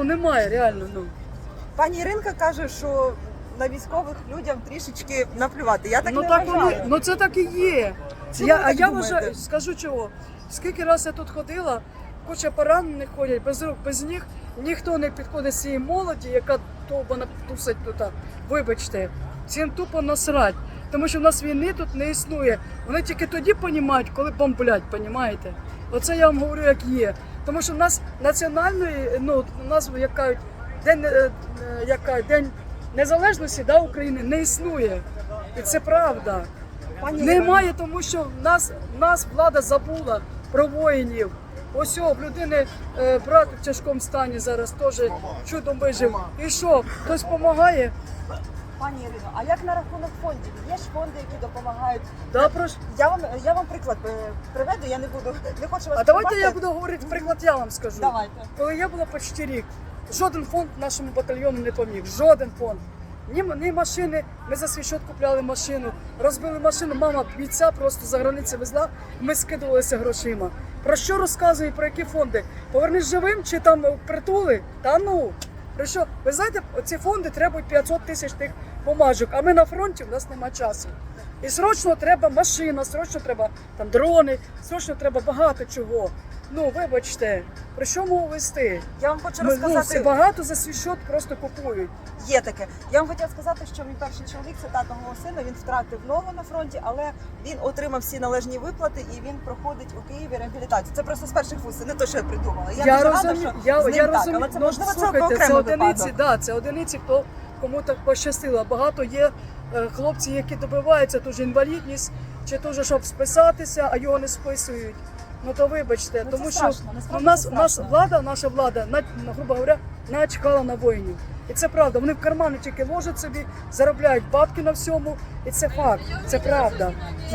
Ну, немає реально. Ну Пані Іринка каже, що на військових людям трішечки наплювати. Я так ну не так вважаю. вони, ну це так і є. Чому я, ви а так я думаєте? вважаю, скажу чого. Скільки раз я тут ходила, куча поранених ходять без рук, без ніг. Ніхто не підходить з цієї молоді, яка довбана тусить тут. Вибачте, цим тупо насрать. Тому що в нас війни тут не існує. Вони тільки тоді понімають, коли бомблять, понімаєте? Оце я вам говорю, як є. Тому що в нас національної, ну у нас як кажуть, день, е, як кажуть, день незалежності да, України не існує. І це правда. Пані Немає, тому що в нас, в нас влада забула про воїнів. Ось в людини е, брат в тяжкому стані зараз теж чудом вижив. І що? Хтось допомагає? Пані Ірино, а як на рахунок фондів? Є фонди, які допомагають. Да, прош... Я вам я вам приклад е, приведу. Я не буду не хочу вас. А давайте я буду говорити приклад, я вам скажу. Давайте. Коли я була почти рік, жоден фонд нашому батальйону не поміг. Жоден фонд. Ні, ні машини, ми за свій счет купляли машину, розбили машину, мама бійця просто за границі везла, ми скидувалися грошима. Про що розказує, про які фонди? Повернись живим чи там притули? Та ну. Про що? Ви знаєте, ці фонди требують 500 тисяч тих бумажок, а ми на фронті, в нас нема часу. І срочно треба машина, срочно треба там дрони, срочно треба багато чого. Ну, вибачте, про що мову вести? Я вам хочу Ми, ну, розказати. багато за свій счет просто купують. Є таке. Я вам хотіла сказати, що мій перший чоловік це тато мого сина. Він втратив ногу на фронті, але він отримав всі належні виплати і він проходить у Києві реабілітацію. Це просто з перших вуст, це не те, що я придумала. Я, Я дуже розумію, рада, що я, з ним я так, розумію. але це ну, можливо це слухайте, це окремий одиниці, випадок. да, це одиниці, хто кому так пощастило. Багато є е, хлопці, які добиваються ту ж інвалідність, чи то щоб списатися, а його не списують. Ну то вибачте, Ну, тому що страшно, ну, нас, нас влада, наша влада, на, на- грубо говоря, начхала на воїнів. І це правда. Вони в кармани тільки ложать собі, заробляють бабки на всьому, і це факт, це правда.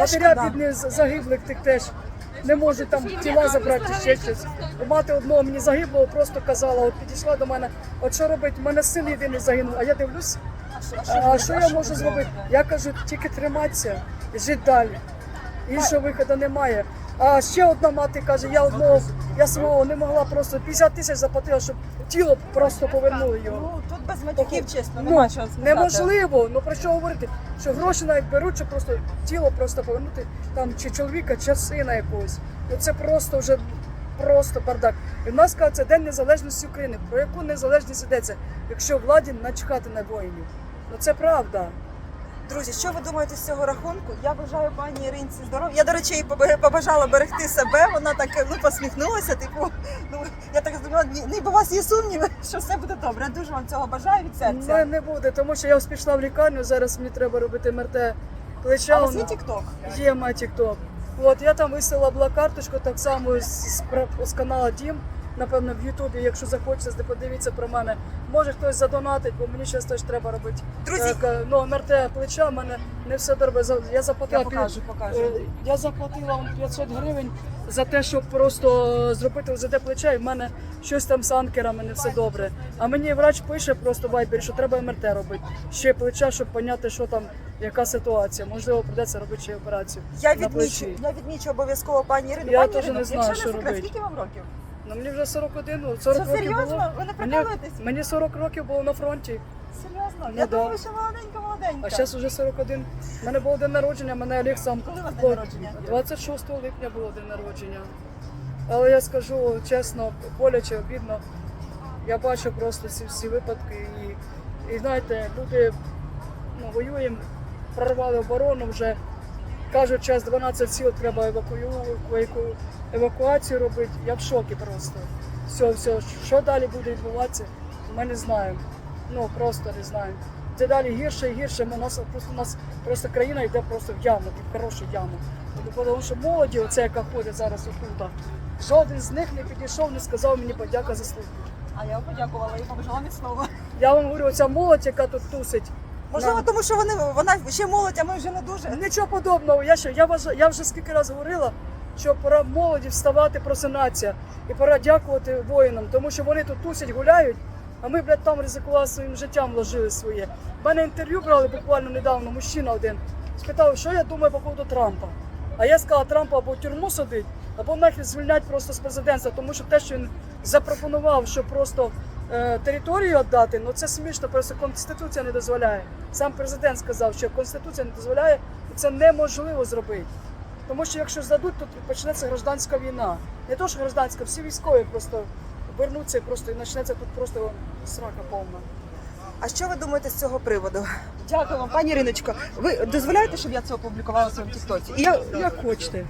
Шкода. бідних загиблих тих теж не можу там тіла забрати ще щось. Мати одного мені загиблого просто казала, от підійшла до мене, от що робить, у мене син єдиний загинув, а я дивлюсь, а що я можу зробити? Я кажу, тільки триматися і жити далі. Іншого виходу немає. А ще одна мати каже, я одного, я свого не могла просто 50 тисяч заплатила, щоб тіло просто повернули його. Ну тут без матюків, чесно, Ну, нема чого сказати. Неможливо, ну про що говорити? Що гроші навіть беруть, щоб просто тіло просто повернути там чи чоловіка, чи сина якогось. Ну це просто вже просто бардак. І в нас кажуть, це День Незалежності України. Про яку незалежність йдеться, якщо владі начхати на воїнів? Ну це правда. Друзі, що ви думаєте з цього рахунку? Я бажаю пані Іринці здоров'я. Я, до речі, їй побажала берегти себе. Вона так ну, посміхнулася. Типу, ну я так думала, ні, ніби у вас є сумніви, що все буде добре. Я дуже вам цього бажаю від серця. Не, не буде, тому що я ось пішла в лікарню, зараз мені треба робити МРТ плеча. А у вас є тікток? Є має TikTok. От я там виставила була карточку, так само з, з, з каналу Дім. Напевно, в Ютубі, якщо захочете, подивіться про мене. Може хтось задонатить, бо мені зараз теж треба робити. Друзі, Так, ну, МРТ плеча, в мене не все добре. Я я заплатила, пі- покажу, покажу. е, я заплатила вам 500 гривень за те, щоб просто зробити УЗД плеча, і в мене щось там з анкерами не все добре. А мені врач пише просто в вайбері, що треба МРТ робити. Ще плеча, щоб поняти, що там, яка ситуація. Можливо, придеться робити ще операцію. Я на відмічу, я відмічу обов'язково пані Ірину. Я пані теж Ірино, не знаю, якщо що не секрет, робити. скільки вам років? Ну мені вже 41, ну, Це 40 років було. серйозно? Ви не Мені, прикалуєтесь? мені 40 років було на фронті, Серйозно? Ну, я да. думала, що молоденька, молоденька. а зараз вже 41. У мене був день народження, мене Олег сам. Коли у вас день народження? 26 липня було день народження. Але я скажу чесно, боляче, обідно. Я бачу просто ці всі випадки. І, і знаєте, люди ну, воюємо, прорвали оборону вже. Кажуть, час 12 сіл треба евакую, евакуацію робити. Я в шокі просто. Все, все, що далі буде відбуватися, ми не знаємо. Ну просто не знаємо. Це далі гірше і гірше. Ми нас просто у нас просто країна йде просто в яму, в хорошу яму. Тому що молоді, оце яка ходить зараз отут, жоден з них не підійшов, не сказав мені подяка за службу. А я подякувала і побажала міцного. Я вам говорю, оця молодь, яка тут тусить. Можливо, нам- тому що вони вона ще молодь, а ми вже не дуже. Нічого подобного. Я ще я вважаю, я вже скільки разів говорила, що пора молоді вставати, просинатися і пора дякувати воїнам, тому що вони тут тусять, гуляють. А ми, блядь, там ризикували своїм життям, вложили своє. У мене інтерв'ю брали буквально недавно, мужчина один. Спитав, що я думаю по поводу Трампа. А я сказала, Трампа або в тюрму садить, або нахід звільнять просто з президентства, тому що те, що він запропонував, що просто територію віддати, ну це смішно, просто конституція не дозволяє. Сам президент сказав, що конституція не дозволяє, і це неможливо зробити. Тому що якщо здадуть, то почнеться гражданська війна. Не то, що гражданська, всі військові просто вернуться і просто і почнеться тут просто срака повна. А що ви думаєте з цього приводу? Дякую вам, пані Іриночко. Ви дозволяєте, щоб я це опублікувала в своєму тіктоці? І Як, як хочете.